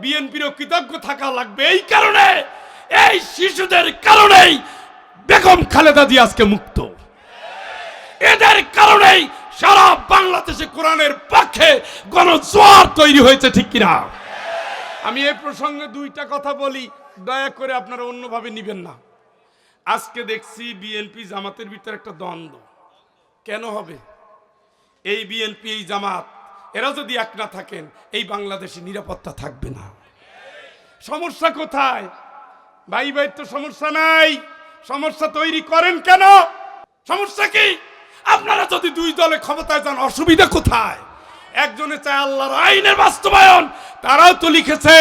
বিএনপিরও কৃতজ্ঞ থাকা লাগবে। এই কারণে, এই শিশুদের কারণেই বেগম খালেদা দিয়ে আজকে মুক্ত। এদের কারণেই সারা বাংলাদেশে কোরআনের পক্ষে গণজোয়ার তৈরি হয়েছে, ঠিক কিনা? আমি এই প্রসঙ্গে দুইটা কথা বলি, দয়া করে আপনারা অন্যভাবে নিবেন না। আজকে দেখছি বিএনপি জামাতের ভিতরে একটা দ্বন্দ্ব। কেন হবে? এই বিএনপি, এই জামাত এরা যদি এক না থাকেন, এই বাংলাদেশে নিরাপত্তা থাকবে না। সমস্যা কোথায়? ভাই ভাই, তো সমস্যা নাই। সমস্যা তৈরি করেন কেন? সমস্যা কি? আপনারা যদি দুই দলে ক্ষমতায় যান, অসুবিধা কোথায়? একজনে চায় আল্লাহর আইনের বাস্তবায়ন, তারাও তো লিখেছে,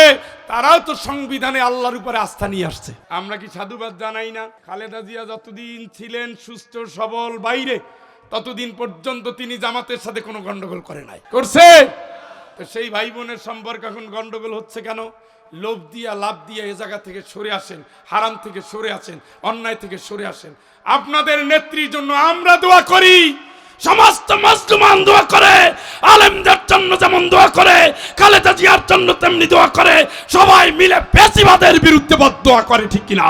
তারাও তো সংবিধানে আল্লাহর উপরে আস্থা নিয়ে আসছে। আমরা কি সাধুবাদ জানাই না? খালেদা জিয়া যতদিন ছিলেন সুস্থ, সবল, বাইরে ততদিন পর্যন্ত তিনি জামাতের সাথে কোনো গন্ডগোল করে নাই। করছে? তো সেই ভাই বোনের সম্পর্ক এখন গন্ডগোল হচ্ছে কেন? লোভ দিয়া, লাভ দিয়া এ জায়গা থেকে সরে আসেন, হারাম থেকে সরে আসেন, অন্যায় থেকে সরে আসেন। আপনাদের নেত্রীর জন্য আমরা দোয়া করি। সমস্ত মজলুমান দোয়া করে, আলেমদের জন্য যেমন দোয়া করে, খালেদা জিয়ার জন্য তেমনি দোয়া করে, সবাই মিলে পেশিবাদের বিরুদ্ধে দোয়া করে, ঠিক কিনা?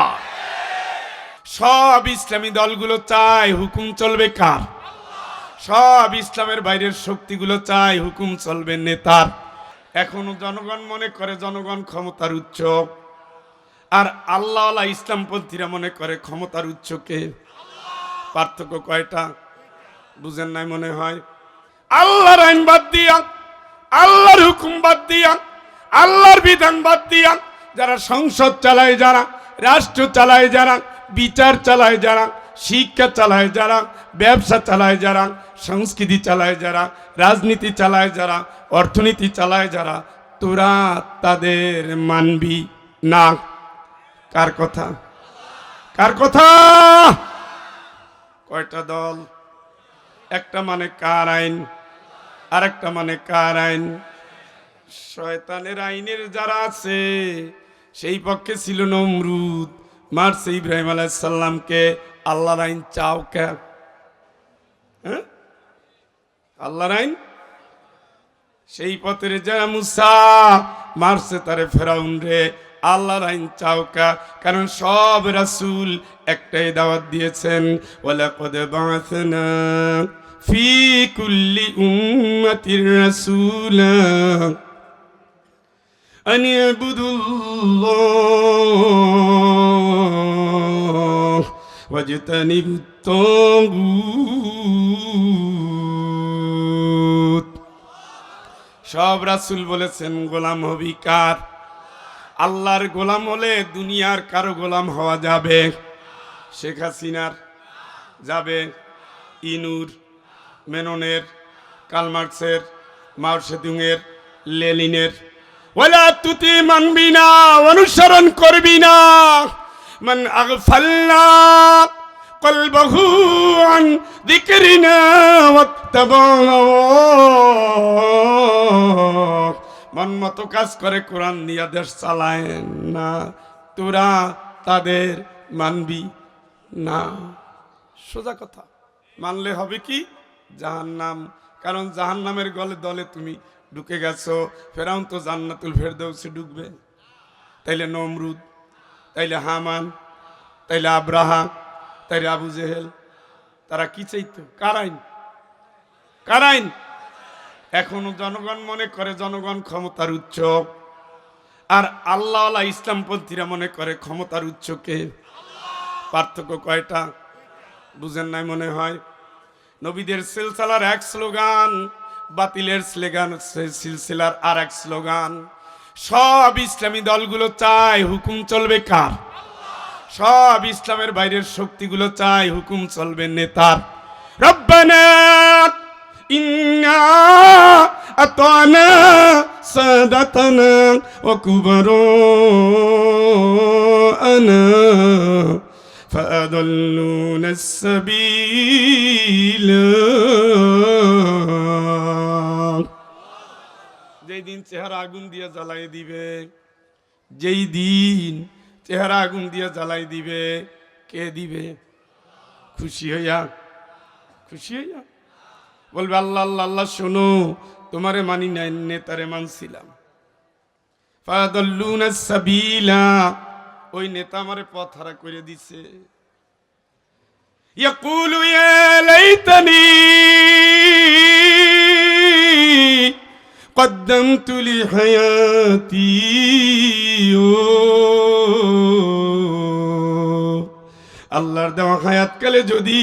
সব ইসলামী দলগুলো চায় হুকুম চলবে কার? সব ইসলামের বাইরের শক্তিগুলো চায় হুকুম চলবে নেতার। এখনও জনগণ মনে করে জনগণ ক্ষমতার উচ্চ। আর আল্লাহ আল্লাহ ইসলামপন্থীরা মনে করে ক্ষমতার উচ্চকে পার্থক্য কয়টা? বুঝেন নাই মনে হয়? আল্লাহর আইন বাদ দিয়া, আল্লাহর হুকুম বাদ দিয়া, আল্লাহর বিধান বাদ দিয়া যারা সংসদ চালায় যারা, রাষ্ট্র চালায় যারা, বিচার চালায় যারা, শিক্ষা চালায় যারা, ব্যবসা চালায় যারা সংস্কৃতি চালায় যারা, রাজনীতি চালায় যারা, অর্থনীতি চালায় যারা, তোরা তাদের মানবি না। কার কথা? কার কথা? কয়টা দল? একটা মানে কার আইন আর একটা মানে কার আইন? শয়তানের আইনের যারা আছে, সেই পক্ষে ছিল নমরুদ। মারছে ইব্রাহিম আলাইসাল্লামকে আল্লাহর আইন চাও কে? হ্যাঁ? আল্লাহর আইন সেই পথের যারা মুসা মারছে তারে ফেরাউন রে আল্লাহর আইন চাওকা কারণ সব রাসূল একটাই দাওয়াত দিয়েছেন ওয়ালাকাদ বাআসনা ফি কুল্লি উম্মাতির রাসূলা أن يعبدوا الله واجتنبوا الطاغوت সব রাসূল বলেছেন, গোলাম হবি কার? আল্লাহর গোলাম হলে দুনিয়ার কারও গোলাম হওয়া যাবে। শেখ হাসিনার যাবে, ইনুর, মেননের, কালমার্কসের মাও সেতুংয়ের লেলিনের। ওলা তুতি মানবি না, অনুসরণ করবি না। মান আগফাল্লা قلبه عن ذكرنا واتبع هواه। মন মতো কাজ করে কোরআন নিয়ে দেশ চালায় না তোরা তাদের মানবি না সোজা কথা মানলে হবে কি জাহান্নাম কারণ জাহান্নামের গলে দলে তুমি ঢুকে গেছো ফেরাউন তো জান্নাতুল ফেরদৌসে ঢুকবে তাইলে নমরুদ তাইলে হামান তাইলে আব্রাহা তাইলে আবু জেহেল, তারা কি চাইতো? কার আইন? কার আইন? এখনও জনগণ মনে করে জনগণ ক্ষমতার উচ্চ আর আল্লাহ আল্লাহ ইসলামপন্থীরা মনে করে ক্ষমতার উচ্চকে পার্থক্য কয়টা? বুঝেন নাই মনে হয়? নবীদের সিলসিলার এক স্লোগান, বাতিলের স্লোগান, সিলসিলার আর এক স্লোগান। সব ইসলামী দলগুলো চায় হুকুম চলবে কার? সব ইসলামের বাইরের শক্তিগুলো চায় হুকুম চলবে নেতার রব্বানা ইন্না আতানা সাদাতানা ওয়া কুবারানা فأضلونا السبيل যেই দিন চেহারা আগুন দিয়ে জ্বালাই দিবে যেই দিন চেহারা আগুন দিয়ে জ্বালাই দিবে। কে দিবে? খুশি হইয়া খুশি হইয়া। বলবে, আল্লাহ আল্লাহ আল্লাহ, শোনো, তোমারে মানি নাই, নেতারে মানছিলাম। ওই নেতা আমারে পথ হারা করে দিছে। ইয়াকুলু, ইয়া লাইতানি قدمت لحياتي আল্লাহর দেওয়া হায়াতকালে যদি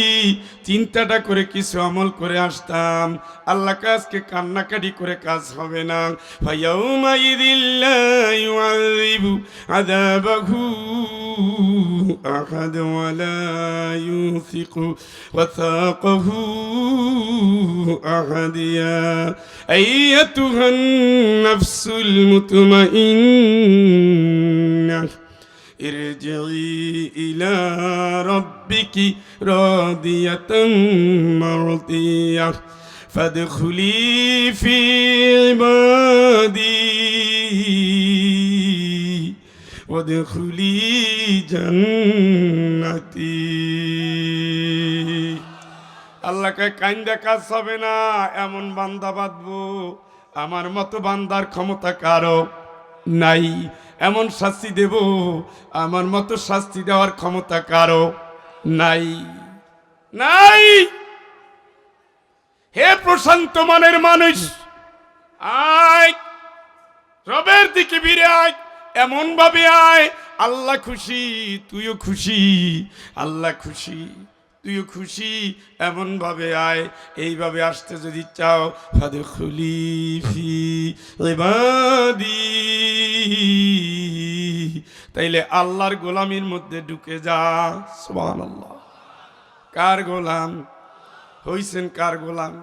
চিন্তাটা করে কিছু আমল করে আসতাম আল্লাহ কাজকে কান্নাকাটি করে কাজ হবে না ফায়াউমা ইদিল্লা ইউআযিবু আযাবাহু আহাদ ওয়ালা ইউসিকু ওয়াসাকাহু আহাদিয়া আইয়াতুহান নাফসুল মুতমাইন্নাহ ارجعي إلى ربك راضية مرضية فادخلي في عبادي وادخلي جنتي আল্লাহকে কাইন্দা কাজ হবে না এমন বান্দা বাঁধবো আমার মতো বান্দার ক্ষমতা কারো নাই এমন শাস্তি দেব আমার মতো শাস্তি দেওয়ার ক্ষমতা কারো নাই নাই। হে প্রশান্ত মনের মানুষ, আয়, রবের দিকে ফিরে আয় এমন ভাবে আয়, আল্লাহ খুশি, তুইও খুশি, আল্লাহ খুশি, তুইও খুশি এমন ভাবে আয়, এইভাবে আসতে যদি চাও ফাদে খুলি ফি ইবাদি। তাইলে আল্লাহর গোলামির মধ্যে ঢুকে যা সুবহানাল্লাহ কার গোলাম হইছেন কার গোলাম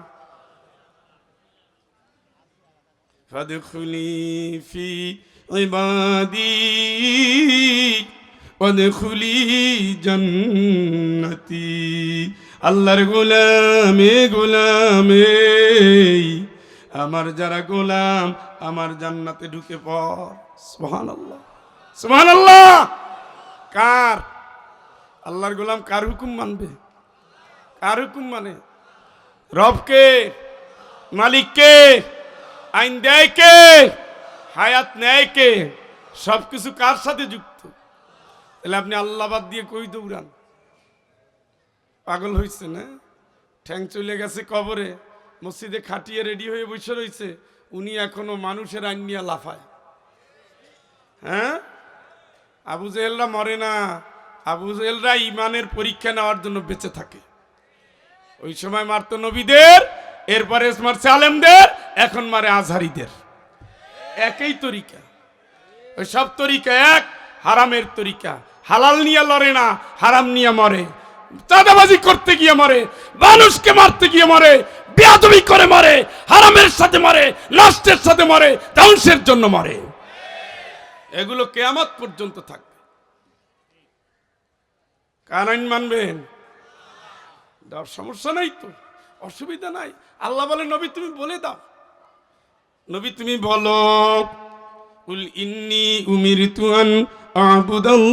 فادخلي في عبادي وادخلي جنتي আল্লাহর গোলামে গোলামে আমার যারা গোলাম আমার জান্নাতে ঢুকে পড় সুবহানাল্লাহ। সুবহানাল্লাহ কার? আল্লাহর গোলাম কার হুকুম মানবে? কার হুকুম মানে? রবকে? মালিককে? আইন দেয় কে হায়াত নেয় কে সব কিছু কার সাথে যুক্ত? তাহলে আপনি আল্লাহ বাদ দিয়ে কই দৌড়ান? পাগল হয়েছে না? ঠ্যাং চলে গেছে কবরে, মসজিদে খাটিয়ে রেডি হয়ে বসে রয়েছে উনি এখনও মানুষের আইন নিয়ে লাফায়। হ্যাঁ? আবু জেহেলরা মরে না, আবু জেহেলরা ইমানের পরীক্ষা নেওয়ার জন্য বেঁচে থাকে। ওই সময় মারতো নবীদের, এরপরে মারছে আলেমদের, এখন মারে আজহারিদের। একই তরিকা। ওই সব তরিকা এক, হারামের তরিকা। হালাল নিয়ে লড়ে না, হারাম নিয়ে মরে। চাঁদাবাজি করতে গিয়ে মরে, মানুষকে মারতে গিয়ে মরে, বেয়াদবি করে মরে, হারামের সাথে মরে নষ্টের সাথে মরে, ধ্বংসের জন্য মরে। এগুলো কেয়ামত পর্যন্ত থাকবে কার আইন মানবেন? দেওয়ার সমস্যা নাই তো, অসুবিধা নাই। আল্লাহ বলে, নবী, তুমি বলে দাও। নবী, তুমি বলো উল ইন্নি উমিরিতু আন আবুদাল্লাহ।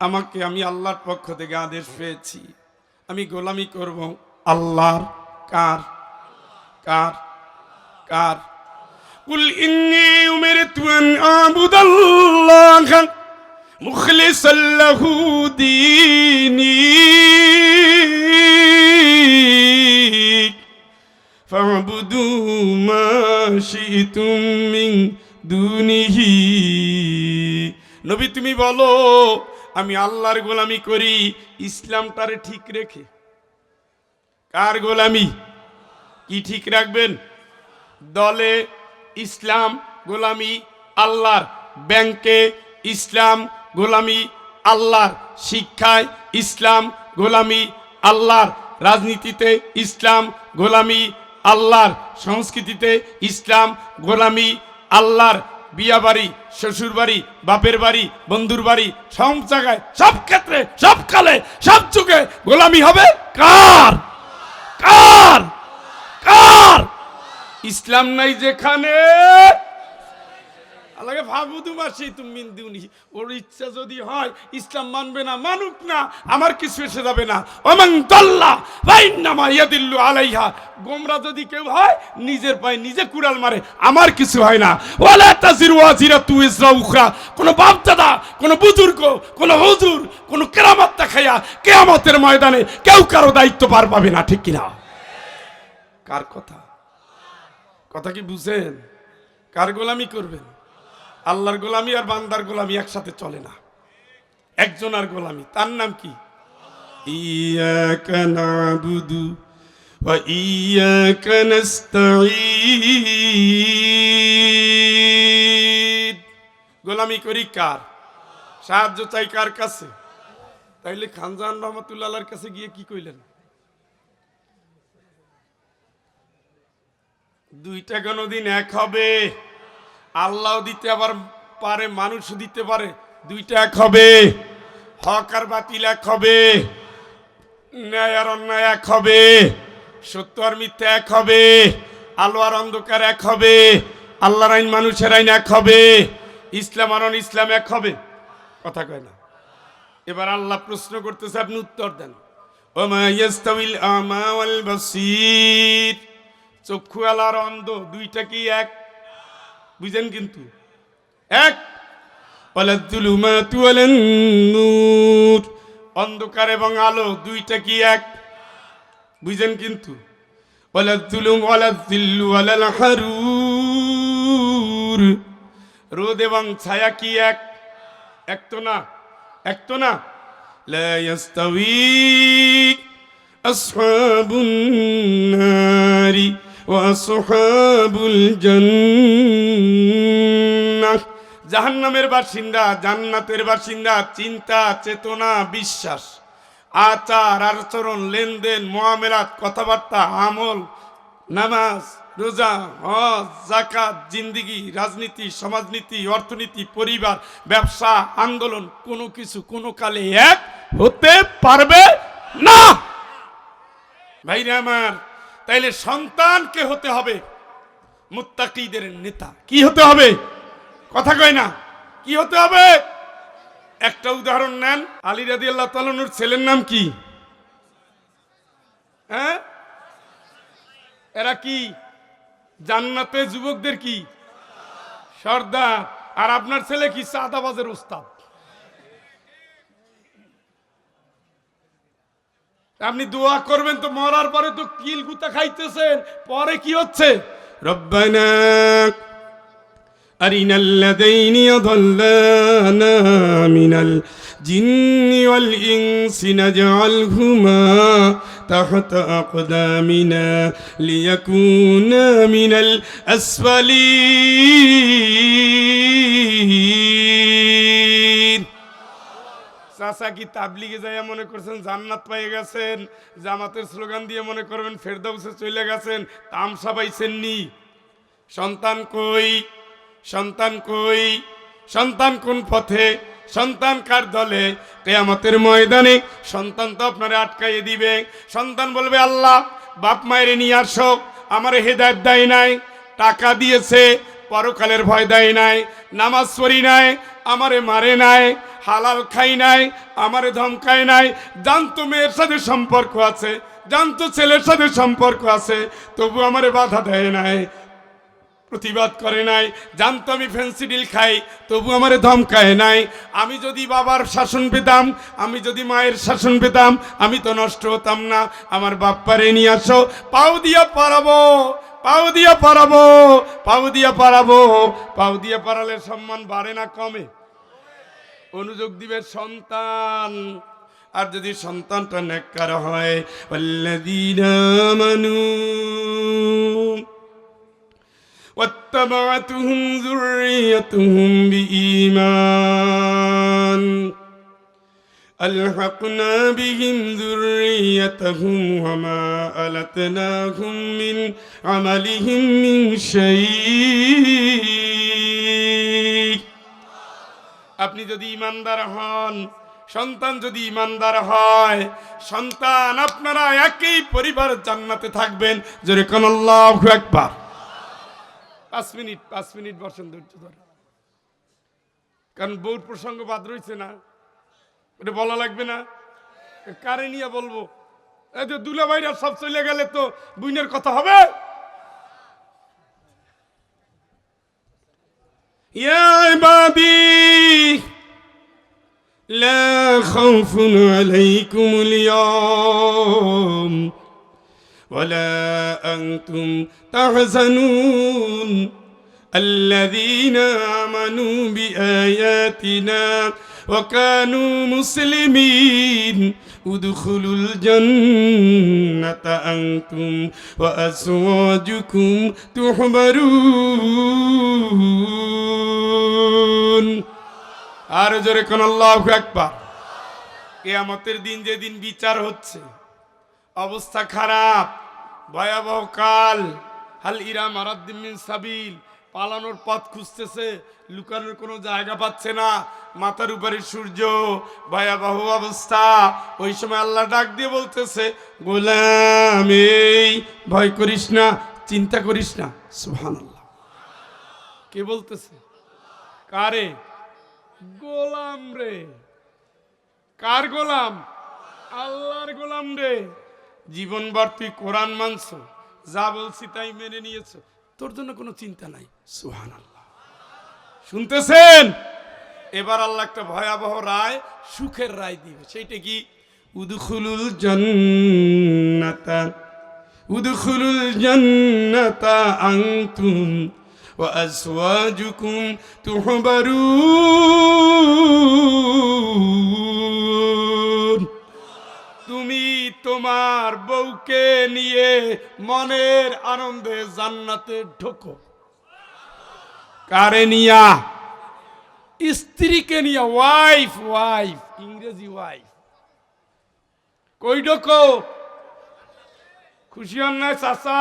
আমাকে আমি আল্লাহর পক্ষ থেকে আদেশ পেয়েছি। আমি গোলামি করব। আল্লাহর কার? কার? কার? কুল ইন্নি উমিরিতু আন আবুদাল্লাহ مخلصا له ديني فاعبدوا ما شئتم من دونه নবী তুমি বলো আমি আল্লাহর গোলামি করি ইসলামটারে ঠিক রেখে কার গোলামি কি ঠিক রাখবেন দলে ইসলাম গোলামি আল্লাহর। ব্যাংকে ইসলাম গোলামি আল্লাহর। শিক্ষায় ইসলাম গোলামি আল্লাহর। রাজনীতিতে ইসলাম গোলামি আল্লাহর। সংস্কৃতিতে ইসলাম গোলামি আল্লাহর। বিয়া বাড়ি, শ্বশুর বাড়ি, বাপের বাড়ি, বন্ধুর বাড়ি, সব জায়গায়, সব ক্ষেত্রে, সব কালে, সব যুগে গোলামি হবে কার? কার? কার? ইসলাম নাই যেখানে। আল্লাহকে ভাবুদু মাসি তুমি ওর ইচ্ছা যদি হয়, ইসলাম মানবে না, মানুক না, আমার কিছু এসে যাবে না। ওমান দল্লা বাইন্নামা ইয়াদিল্লু আলাইহা। গোমরা যদি কেউ হয়, নিজের পায়ে নিজে কুড়াল মারে, আমার কিছু হয় না। ওয়ালা তাজিরু ওয়াজিরা তু ইসরা উখরা। কোনো বাপ দাদা কোন বুজুর্গ, কোনো হুজুর, কোন কেরামত দেখাইয়া কেয়ামতের ময়দানে কেউ কারও দায়িত্ব পার পাবে না, ঠিক কিনা? কার কথা? কথা কি বুঝেন? কার গোলামি করবেন? আল্লাহর গোলামি আর বান্দার গোলামি একসাথে চলে না। একজন আর গোলামি তার নাম কি? ইয়াকা নাবুদু ওয়া ইয়াকা নাস্তাঈন। গোলামি করি কার? সাহায্য চাই কার কাছে? তাইলে খানজান রহমতুল্লাহর কাছে গিয়ে কি কইলেন? দুইটা কোনোদিন এক হবে? আল্লাহ দিতে আবার পারে, মানুষও দিতে পারে। দুইটা এক হবে। হক আর বাতিল এক হবে। ন্যায় আর অন্যায় এক হবে। সত্য আর মিথ্যা এক হবে। আলো আর অন্ধকার এক হবে। আল্লাহর আইন, মানুষের আইন এক হবে। ইসলাম আর ইসলাম এক হবে। কথা কয় না। এবার আল্লাহ প্রশ্ন করতেছে, আপনি উত্তর দেন। ওমা ইয়াস্তাউিল আমা ওয়াল বাসীর। চক্ষু আলার অন্ধ, দুইটা কি এক? বুঝেন কিন্তু। এক? অন্ধকার এবং আলো, দুইটা কি এক? বুঝেন কিন্তু। রোদ এবং ছায়া কি এক? এক তো না, এক তো না। ওয়াসহাবুল জান্নাহ জাহান্নামের বাসিন্দা, জান্নাতের বাসিন্দা, চিন্তা, চেতনা, বিশ্বাস, আচার, আচরণ, লেনদেন, মোয়ামেলাত, কথাবার্তা, আমল, নামাজ, রোজা, হজ জাকাত জিন্দিগি, রাজনীতি, সমাজনীতি, অর্থনীতি, পরিবার, ব্যবসা, আন্দোলন, কোনো কিছু কোনো কালে এক হতে পারবে না। ভাইরা আমার তাইলে সন্তানকে হতে হবে মুত্তাকিদের নেতা। কি হতে হবে? কথা কয় না। কি হতে হবে? একটা উদাহরণ নেন আলী রাদি আল্লাহ তালনুর ছেলের নাম কি? হ্যাঁ? এরা কি? জান্নাতে যুবকদের কি? সর্দার। আর আপনার ছেলে কি? সাদাবাজের উস্তাদ আপনি দোয়া করবেন তো মরার পরে তো কিল গুতা খাইতেছেন পরে কি হচ্ছে রব্বানা أرنا الذين يضلانا من الجن والإنس نجعلهما تحت أقدامنا ليكونا من الأسفلين চাচা কি তাবলিগে যাইয়া মনে করছেন জান্নাত পাইয়ে গেছেন? জামাতের স্লোগান দিয়ে মনে করবেন, ফেরদাউসে চলে গেছেন। তামসা পাইছেননি। সন্তান কই? সন্তান কই? সন্তান কোন পথে? সন্তান কার দলে? কেয়ামতের ময়দানে সন্তান তো আপনারে আটকাইয়ে দিবে। সন্তান বলবে, আল্লাহ, বাপ মায়ের নিয়ে আসো। আমার হেদায়ত দেয় নাই। টাকা দিয়েছে। পরকালের ভয় দেয় নাই, নামাজ পড়ি নাই, আমারে মারে নাই, হালাল খাই নাই, আমারে ধমকায় নাই। জানতো মেয়ের সাথে সম্পর্ক আছে, জানতো ছেলের সাথে সম্পর্ক আছে, তবু আমারে বাধা দেয় নাই, প্রতিবাদ করে নাই। জানতো আমি ফেন্সিডিল খাই, তবু আমারে ধমকায় নাই। আমি যদি বাবার শাসন পেতাম, আমি যদি মায়ের শাসন পেতাম, আমি তো নষ্ট হতাম না। আমার বাপ্পারে নিয়ে আসো, পাও দিয়া পারাবো। পাও দিয়া পারাবো পাও দিয়া পারাবো পাও দিয়া পারালে সম্মান বাড়ে না কমে অনুযোগ দিবে সন্তান আর যদি সন্তানটা নেককার হয় والذين آمنوا واتبعتهم ذريتهم بإيمان ألحقنا بهم ذريتهم وما ألتناهم من عملهم من شيء আপনি যদি ইমানদার হন সন্তান যদি ইমানদার হয় সন্তান আপনারা একই পরিবার জান্নাতে থাকবেন জোরে কোন আল্লাহু একবার পাঁচ মিনিট পাঁচ মিনিট বসেন ধৈর্য ধরে কারণ বউর প্রসঙ্গ বাদ রয়েছে না এটা বলা লাগবে না কারে নিয়ে বলবো এই যে দুলা ভাইরা সব চলে গেলে তো বুইনের কথা হবে ইয়া ইবাদি لا خوف عليكم اليوم ولا أنتم تحزنون الذين آمنوا بآياتنا وكانوا مسلمين ادخلوا الجنة أنتم وأزواجكم تحبرون আর জোরে কোন আল্লাহ একবার কেয়ামতের দিন যেদিন বিচার হচ্ছে অবস্থা খারাপ ভয়াবহ কাল হাল ইরা মারাদ্দিন সাবিল পালানোর পথ খুঁজতেছে, লুকানোর কোনো জায়গা পাচ্ছে না। মাথার উপরে সূর্য, ভয়াবহ অবস্থা। ওই সময় আল্লাহ ডাক দিয়ে বলতেছে, গোলাম, এই ভয় করিস না, চিন্তা করিস না। সুহান কে বলতেছে? কারে? গোলাম রে। কার গোলাম? আল্লাহর গোলাম রে। জীবনভর তুই কোরআন মানছ, যা বলছি তাই মেনে নিয়েছ। তোর জন্য কোনো চিন্তা নাই সুহান আল্লাহ শুনতেছেন এবার আল্লাহ একটা ভয়াবহ রায় সুখের রায় দিবে সেইটা কি উদখুলুল জান্নাতা উদখুলুল জান্নাতা আনতুম وأزواجكم تحبرون তোমার বউকে নিয়ে মনের আনন্দে জান্নাতে ঢোকো। কারে নিয়া? স্ত্রীকে নিয়ে ওয়াইফ ওয়াইফ ইংরেজি ওয়াইফ কই ঢোকো? খুশি হন না চাচা?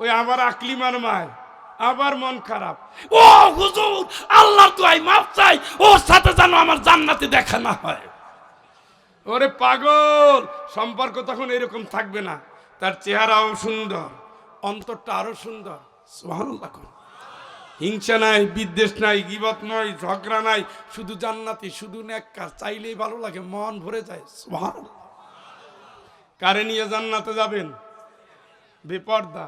ওই আবার আকলিমার মায়, আবার মন খারাপ। ও হুজুর আল্লাহ তো আই মাফ চাই, ওর সাথে যেন আমার জান্নাতে দেখা না হয়। ওরে পাগল, সম্পর্ক তখন এরকম থাকবে না। তার চেহারাও সুন্দর, অন্তরটা আরও সুন্দর। হিংসা নাই, বিদ্বেষ নাই, গিবত নাই, ঝগড়া নাই, শুধু জান্নাতি, শুধু নেককার, চাইলেই ভালো লাগে, মন ভরে যায়। সুবহানাল্লাহ। কারে নিয়ে জান্নাতে যাবেন? বেপর্দা,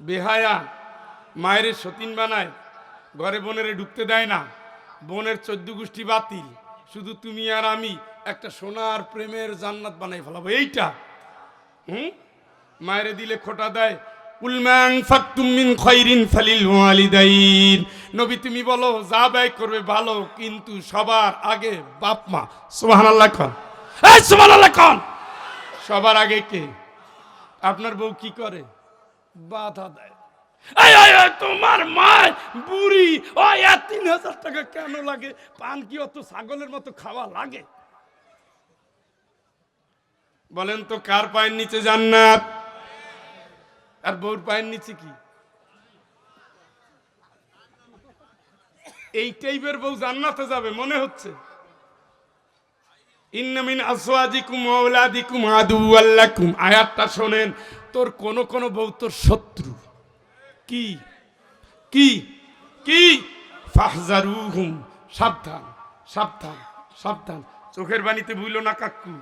বেহায়া, মায়ের সতীন বানায়, ঘরে বোনেরে ঢুকতে দেয় না, বোনের চোদ্দ গোষ্ঠী বাতিল, শুধু তুমি আর আমি একটা সোনার প্রেমের জান্নাত বানাই ফেলাবো, এইটা। হুম? মায়েরে দিলে খোটা দেয় ফালিল নবী, তুমি বলো, যা করবে ভালো, কিন্তু সবার আগে বাপ মা। সুবহানাল্লাহ কন। সবার আগে কে? আপনার বউ কি করে? বাধা দেয়। তোমার মায় বুড়ি ও তিন হাজার টাকা কেন লাগে? পান কি অত ছাগলের মতো খাওয়া লাগে? বলেন তো, কার পায়ের নিচে জান্নাত? আর বউর পায়ের নিচে কি? এই টাইপের বউ জান্নাতে যাবে, মনে হচ্ছে। ইন্নামিন আসওয়াজিকুম আওলাদিকুম আদুওয়াল্লাকুম আয়াতটা শোনেন, তোর কোন কোন বউ তোর শত্রু। কি? কি? কি? ফাহজারুহুম, সাবধান সাবধান সাবধান। চোখের বাণীতে ভুলো না কাকু।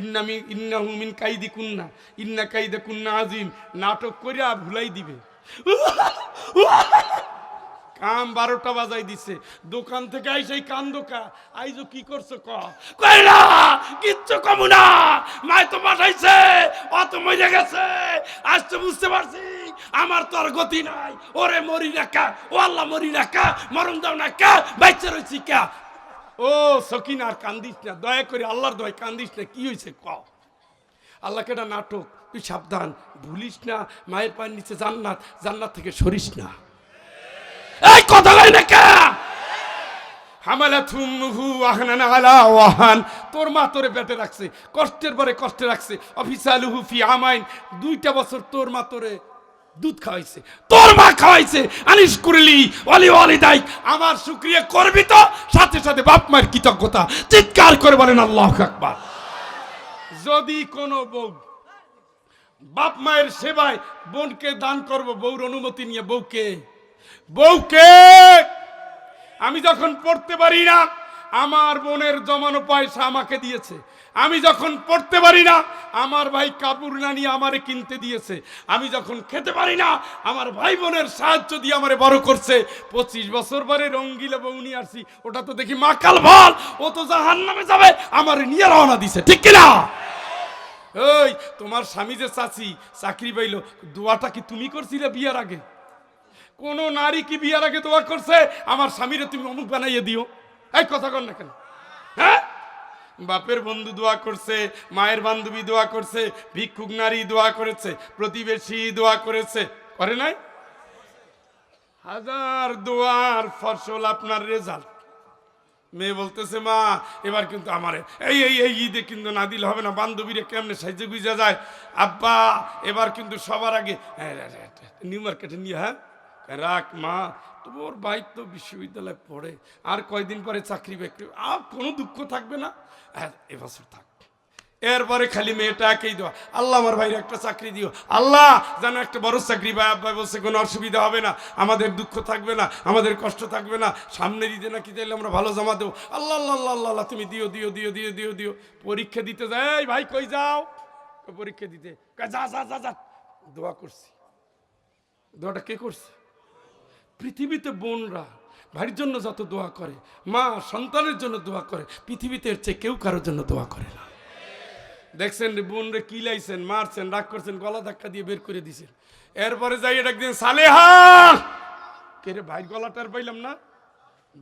ইন্নামি ইন্নাহু মিন কাইদি কুন্না ইন্না কাইদা কুন্না আজিম নাটক করিয়া ভুলাই দিবে। কাম বারোটা বাজাই দিছে। দোকান থেকে আইসে কান দোকা আইজো কি করছ ক? কই না, কিচ্ছু কমু না। মাই তো পাঠাইছে অত মরে গেছে। আজ তো বুঝতে পারছি, আমার তো আর গতি নাই। ওরে মরি রাখা ও আল্লাহ মরি রাখা মরণ দাও না কা, বাইচে রয়েছি কা। ও সকিন, আর কান্দিস না। দয়া করে আল্লাহর দয় কান্দিস না। কি হয়েছে ক? আল্লাহকে এটা নাটক, তুই সাবধান। ভুলিস না, মায়ের পায়ের নিচে জান্নাত জান্নাত থেকে সরিস না। এই কথা কই না কে? হামালাতুমহু ওয়াহনান আলা ওয়াহান। তোর মা তোরে পেটে রাখছে, কষ্টের পরে কষ্টে রাখছে। অফিসালুহু ফি আমাইন। দুইটা বছর তোর মা তোরে দুধ খাওয়াইছে, তোর মা খাওয়াইছে, আনিস করলি অলি অলি দাই আমার শুক্রিয়া করবি তো, সাথে সাথে বাপ মায়ের কৃতজ্ঞতা, চিৎকার করে বলেন আল্লাহ আকবার। যদি কোনো বউ বাপ মায়ের সেবায় বোনকে দান করব, বউর অনুমতি নিয়ে বউকে বউকে আমি যখন পড়তে পারি না, আমার বোনের জমানো পয়সা আমাকে দিয়েছে আমি যখন পড়তে পারি না, আমার ভাই কাপড় না নিয়ে আমারে কিনতে দিয়েছে। আমি যখন খেতে পারি না, আমার ভাই বোনের সাহায্য দিয়ে আমারে বড় করছে। পঁচিশ বছর পরে রঙ্গিলা বউ নিয়ে আসছি, ওটা তো দেখি মাকাল ভালো, ও তো জাহান নামে যাবে, আমার নিয়ে রওনা দিছে, ঠিক কিনা? ওই তোমার স্বামী যে চাচি, চাকরি পাইলো, দোয়াটা কি তুমি করছিলে বিয়ার আগে? কোন নারী কি বিয়ার আগে দোয়া করছে? আমার স্বামীরে তুমি অমুক বানাইয়ে দিও। এই, কথা কর না কেন। হ্যাঁ? বাপের বন্ধু দোয়া করছে, মায়ের বান্ধবী দোয়া করছে, ভিক্ষুক নারী দোয়া করেছে, প্রতিবেশী দোয়া করেছে। করে নাই? হাজার দোয়ার ফসল আপনার রেজাল্ট। মেয়ে বলতেছে, মা, এবার কিন্তু আমারে এই এই এই ঈদে কিন্তু না দিলে হবে না, বান্ধবীরে কেমনে সাইজে গুজে যায়? আব্বা, এবার কিন্তু সবার আগে নিউ মার্কেটে নিয়ে হ্যাঁ? রাখ মা। তোমার ভাই তো বিশ্ববিদ্যালয়ে পড়ে। আর কয়দিন পরে চাকরি বাকরি আর কোনো দুঃখ থাকবে না? এবছর থাক। এরপরে খালি মেয়েটাকেই দেওয়া। আল্লাহ আমার ভাইয়ের একটা চাকরি দিও। আল্লাহ যেন একটা বড় চাকরি ভাই আব্বা বলছে কোনো অসুবিধা হবে না। আমাদের দুঃখ থাকবে না আমাদের কষ্ট থাকবে না। সামনে দিতে না কি চাইলে আমরা ভালো জমা দেবো। আল্লাহ আল্লাহ আল্লাহ আল্লাহ আল্লাহ, তুমি দিও দিও দিও দিও দিও দিও। পরীক্ষা দিতে যাই ভাই কই যাও? পরীক্ষা দিতে। যা যা যা যা। দোয়া করছি। দোয়াটা কে করছে? পৃথিবীতে বোনরা ভাইয়ের জন্য যত দোয়া করে মা সন্তানের জন্য দোয়া করে পৃথিবীতে এর চেয়ে কেউ কারোর জন্য দোয়া করে না। দেখছেন বোন রে কিলাইছেন মারছেন রাগ করছেন গলা ধাক্কা দিয়ে বের করে দিছেন। এরপরে যাই এটা একদিন সালেহা! কে রে ভাই গলাটার পাইলাম না?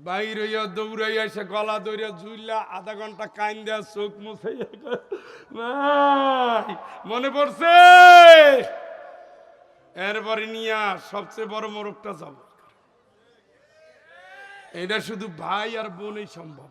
বাইর হইয়া দৌড়াইয়া এসে গলা দৌড়িয়া ঝুললা আধা ঘণ্টা কাইন দেয়া চোখ কয়, মনে পড়ছে? এরপরে নিয়া সবচেয়ে বড় মোরগটা যাব এটা শুধু ভাই আর বোনই সম্ভব।